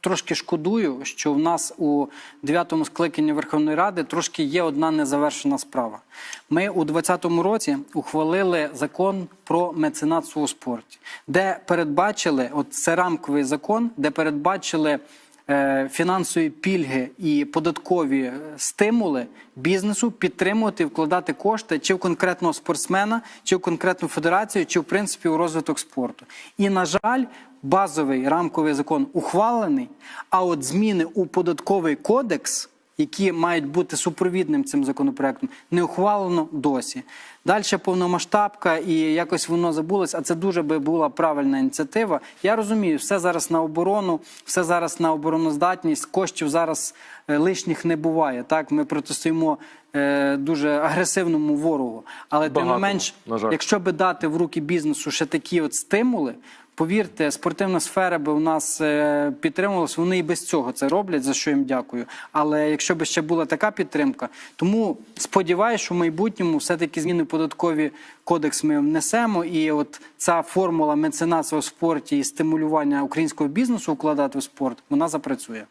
трошки шкодую, що в нас у дев'ятому скликанні Верховної Ради трошки є одна незавершена справа. Ми у 2020 році ухвалили закон про меценатство у спорті, де передбачили, от це рамковий закон, де передбачили фінансові пільги і податкові е, стимули бізнесу підтримувати, вкладати кошти чи в конкретного спортсмена, чи в конкретну федерацію, чи в принципі у розвиток спорту. І на жаль, базовий рамковий закон ухвалений. А от зміни у податковий кодекс, які мають бути супровідним цим законопроектом, не ухвалено досі. Далі повномасштабка і якось воно забулось, а це дуже би була правильна ініціатива. Я розумію, все зараз на оборону, все зараз на обороноздатність. Коштів зараз е, лишніх не буває. Так, ми протистоїмо е, дуже агресивному ворогу. Але тим не менш, якщо би дати в руки бізнесу ще такі от стимули. Повірте, спортивна сфера би у нас підтримувалася. підтримувалась, вони і без цього це роблять, за що їм дякую. Але якщо б ще була така підтримка, тому сподіваюся, що в майбутньому все-таки зміни в податкові кодекс ми внесемо. І от ця формула меценатства в спорті і стимулювання українського бізнесу укладати в спорт, вона запрацює.